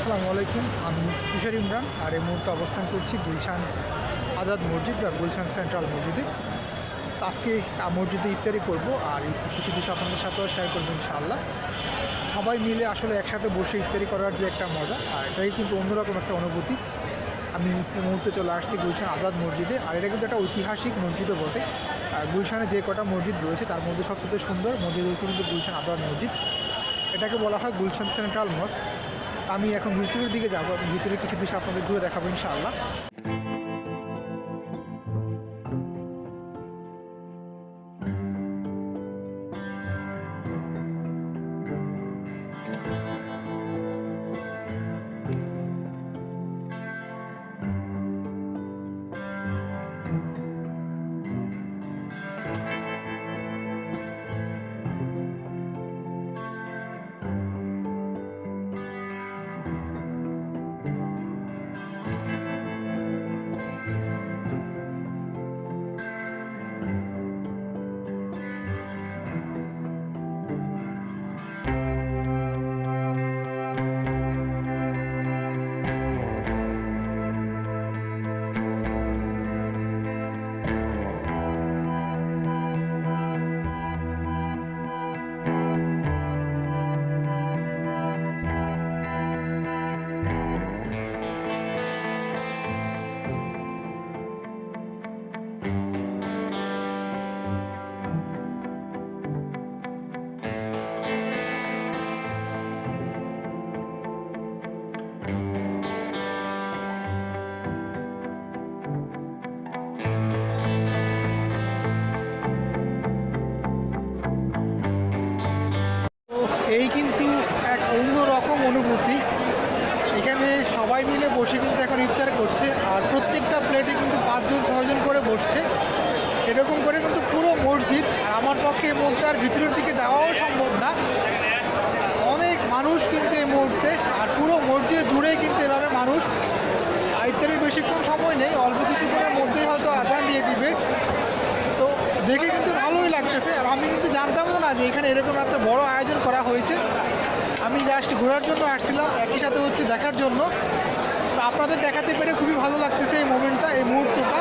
আসসালামু আলাইকুম, আমি তুষার ইমরান আর এই মুহূর্তে অবস্থান করছি গুলশান আজাদ মসজিদ বা গুলশান সেন্ট্রাল মসজিদে। আজকে মসজিদে ইফতারি করব আর কিছু কিছু আপনাদের সাথেও শেয়ার করব ইনশাআল্লাহ। সবাই মিলে আসলে একসাথে বসে ইফতারি করার যে একটা মজা, আর এটাই কিন্তু অন্যরকম একটা অনুভূতি। আমি এই মুহূর্তে চলে আসছি গুলশান আজাদ মসজিদে, আর এটা কিন্তু একটা ঐতিহাসিক মসজিদও বটে। আর গুলশানে যে কটা মসজিদ রয়েছে তার মধ্যে সবচেয়ে সুন্দর মসজিদ হচ্ছে কিন্তু গুলশান আজাদ মসজিদ। এটাকে বলা হয় গুলশান সেন্ট্রাল মস্ক। আমি এখন ভিতরের দিকে যাব ভিতরে কিছু বিষয় আপনাদের ঘুরে দেখাবো ইনশাআল্লাহ। এই কিন্তু এক অন্যরকম অনুভূতি। এখানে সবাই মিলে বসে কিন্তু এখন ইফতার করছে, আর প্রত্যেকটা প্লেটে কিন্তু পাঁচজন ছজন করে বসছে। এরকম করে কিন্তু পুরো মসজিদ, আর আমার পক্ষে এই মুহূর্তে আর ভিতরের দিকে যাওয়াও সম্ভব না। অনেক মানুষ কিন্তু এই মুহূর্তে, আর পুরো মসজিদ জুড়েই কিন্তু এভাবে মানুষ। ইফতারের বেশিক্ষণ সময় নেই, অল্প কিছুক্ষণের মধ্যেই হয়তো আজান দিয়ে দিবে। দেখে কিন্তু ভালোই লাগতেছে। আর আমি কিন্তু জানতামও না যে এখানে এরকম একটা বড় আয়োজন করা হয়েছে। আমি জাস্ট ঘোরার জন্য আসছিলাম, একই সাথে হচ্ছে দেখার জন্য। তো আপনাদের দেখাতে পেরে খুবই ভালো লাগতেছে এই মোমেন্টটা এই মুহূর্তটা।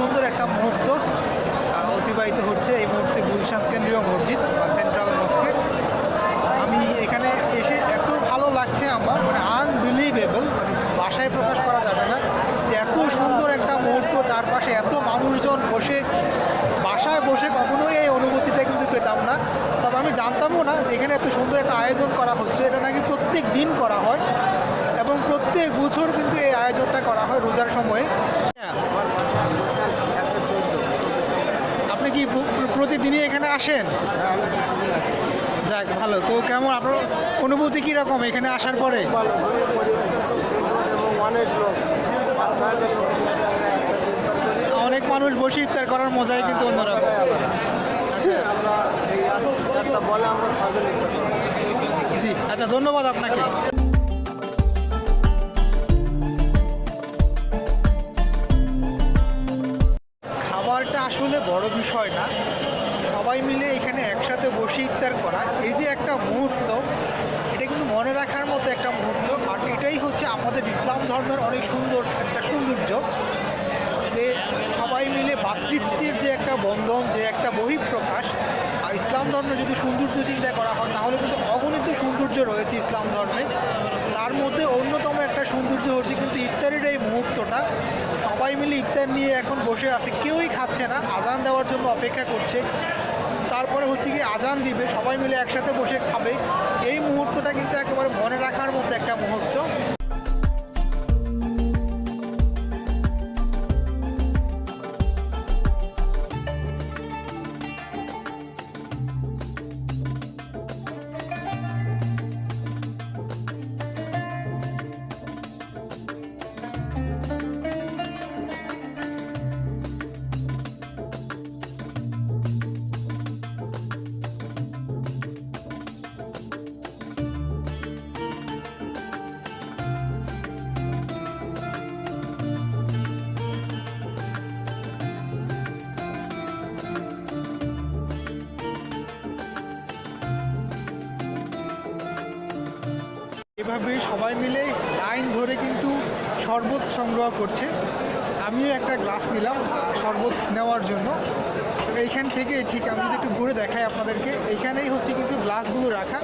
সুন্দর একটা মুহূর্ত অতিবাহিত হচ্ছে এই মুহূর্তে গুলশান কেন্দ্রীয় মসজিদ বা সেন্ট্রাল মস্কে আমি এখানে এসে এত ভালো লাগছে আমার মানে আনবিলিভেবল মানে ভাষায় প্রকাশ করা যাবে না যে এত সুন্দর একটা মুহূর্ত, চারপাশে এত মানুষজন বসে, বাসায় বসে কখনোই এই অনুভূতিটা কিন্তু পেতাম না। তবে আমি জানতামও না যে এখানে এত সুন্দর একটা আয়োজন করা হচ্ছে, এটা নাকি প্রত্যেক দিন করা হয়। এবং প্রত্যেক বছর কিন্তু এই আয়োজনটা করা হয় রোজার সময়ে। আপনি কি প্রতিদিনই এখানে আসেন? যাক ভালো। তো কেমন আপনার অনুভূতি কীরকম এখানে আসার পরে? অনেক মানুষ বসে ইফতার করার মজাই কিন্তু অন্যরকম। আচ্ছা। জি আচ্ছা ধন্যবাদ আপনাকে। আসলে বড় বিষয় না। সবাই মিলে এখানে একসাথে বসে ইফতার করা। এই যে একটা মুহূর্ত, এটা কিন্তু মনে রাখার মতো একটা মুহূর্ত। আর এটাই হচ্ছে আমাদের ইসলাম ধর্মের অনেক সুন্দর, একটা সৌন্দর্য যে সবাই মিলে ভ্রাতৃত্বের যে একটা বন্ধন, যে একটা বহিঃপ্রকাশ। আর ইসলাম ধর্মে যদি সৌন্দর্য চিন্তা করা হয়, তাহলে কিন্তু অগণিত সৌন্দর্য রয়েছে ইসলাম ধর্মে। তার মধ্যে অন্যতম একটা সৌন্দর্য হচ্ছে কিন্তু ইফতারের এই মুহূর্তটা। সবাই মিলে ইফতার নিয়ে এখন বসে আছে, কেউই খাচ্ছে না, আজান দেওয়ার জন্য অপেক্ষা করছে। তারপরে হচ্ছে কি আজান দিবে, সবাই মিলে একসাথে বসে খাবে। এই মুহূর্তটা কিন্তু একেবারে মনে রাখার মতো একটা মুহূর্ত। এইভাবে সবাই মিলে লাইন ধরে কিন্তু শরবত সংগ্রহ করছে। আমিও একটা গ্লাস নিলাম শরবত নেওয়ার জন্য। এইখান থেকে ঠিক আমি যদি একটু ঘুরে দেখাই আপনাদেরকে, এইখানেই হচ্ছে কিন্তু গ্লাসগুলো রাখা।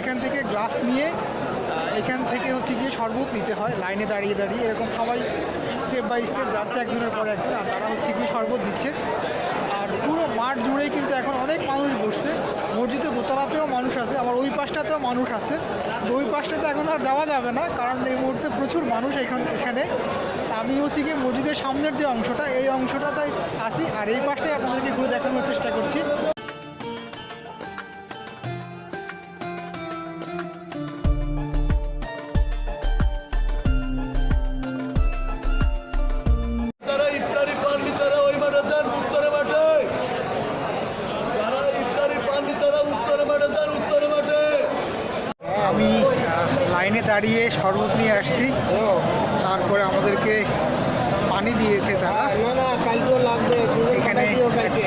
এখান থেকে গ্লাস নিয়ে এখান থেকে হচ্ছে গিয়ে শরবত নিতে হয়, লাইনে দাঁড়িয়ে দাঁড়িয়ে। এরকম সবাই স্টেপ বাই স্টেপ যাচ্ছে একজনের পরে একজন, আর তারা হচ্ছে গিয়ে শরবত দিচ্ছে। আর পুরো মাঠ জুড়েই কিন্তু এখন অনেক মানুষ বসছে। মসজিদে দোতলাতেও মানুষ আছে, আবার ওই পাশটাতেও মানুষ আছে। ওই পাশটাতে এখন আর যাওয়া যাবে না, কারণ এই মুহূর্তে প্রচুর মানুষ এখন, এখানে। আমি হচ্ছে গিয়ে মসজিদের সামনের যে অংশটা, এই অংশটাতে আসি, আর এই পাশটাই আপনাদেরকে ঘুরে দেখানোর চেষ্টা করছি। আমি লাইনে দাঁড়িয়ে শরবত নিয়ে আসছি। তারপরে আমাদেরকে পানি দিয়েছে তারা। হ্যাঁ, এখানে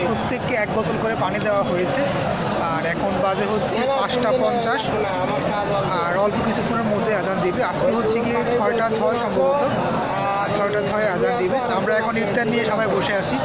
প্রত্যেককে এক বোতল করে পানি দেওয়া হয়েছে। আর এখন বাজে হচ্ছে পাঁচটা পঞ্চাশ। আর অল্প কিছুক্ষণের মধ্যে আজান দিবে। আজকে হচ্ছে গিয়ে ছয়টা ছয় সম্ভবত। ছয়টা ছয় আজান দিবে। আমরা এখন ইফতার নিয়ে সবাই বসে আছি।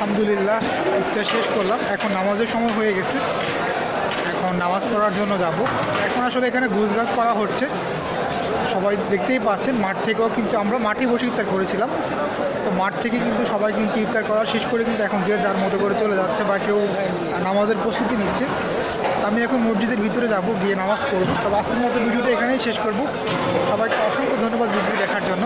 আলহামদুলিল্লাহ, ইফতার শেষ করলাম। এখন নামাজের সময় হয়ে গেছে। এখন নামাজ পড়ার জন্য যাব। এখন আসলে এখানে গুছ গাছ করা হচ্ছে। সবাই দেখতেই পাচ্ছেন, মাঠ থেকেও কিন্তু আমরা মাঠে বসে ইফতার করেছিলাম। তো মাঠ থেকে কিন্তু সবাই কিন্তু ইফতার করা শেষ করে কিন্তু এখন যে যার মতো করে চলে যাচ্ছে বা কেউ নামাজের প্রস্তুতি নিচ্ছে। আমি এখন মসজিদের ভিতরে যাব, গিয়ে নামাজ পড়ব। তবে আজকের মতো ভিডিওটা এখানেই শেষ করব। সবাইকে অসংখ্য ধন্যবাদ ভিডিও দেখার জন্য।